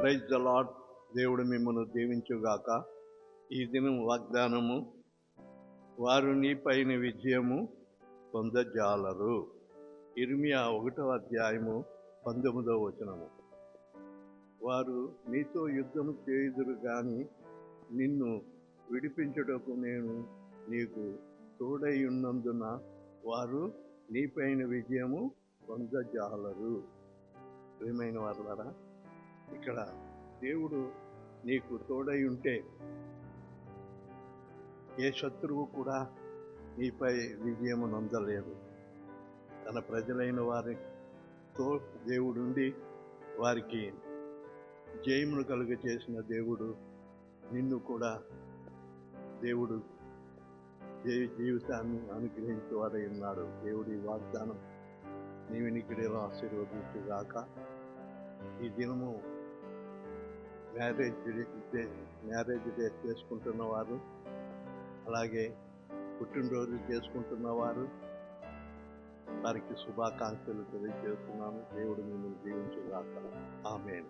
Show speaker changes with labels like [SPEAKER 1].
[SPEAKER 1] Praise the lord దేవుడు మిమ్మల్ని దీవించుగాక. ఈ దినం వాగ్దానము వారు నీపైన విజయము పొందజాలరు. ఇర్మియా ఒకటో అధ్యాయము పంతొమ్మిదవ వచనము. వారు నీతో యుద్ధము చేయుదురు కానీ నిన్ను విడిపించుటకు నేను నీకు తోడై ఉన్నందున వారు నీపైన విజయము పొందజాలరు. ప్రియమైన వారులారా ఇక్కడ దేవుడు నీకు తోడై ఉంటే ఏ శత్రువు కూడా నీపై విజయము నొందలేదు. తన ప్రజలైన వారితో దేవుడుండి వారికి జయమును కలుగ చేసిన దేవుడు నిన్ను కూడా దేవుడు జయ జీవితాన్ని అనుగ్రహించేవాడై ఉన్నాడు. దేవుడి వాగ్దానం నీ వినికిడిలో ఆశీర్వదించుగాక. ఈ దినము మ్యారేజ్ మ్యారేజ్ డే చేసుకుంటున్నవారు అలాగే పుట్టినరోజు చేసుకుంటున్న వారు వారికి శుభాకాంక్షలు తెలియజేస్తున్నాను. దేవుడు మిమ్మల్ని దీవించుగాక. ఆమె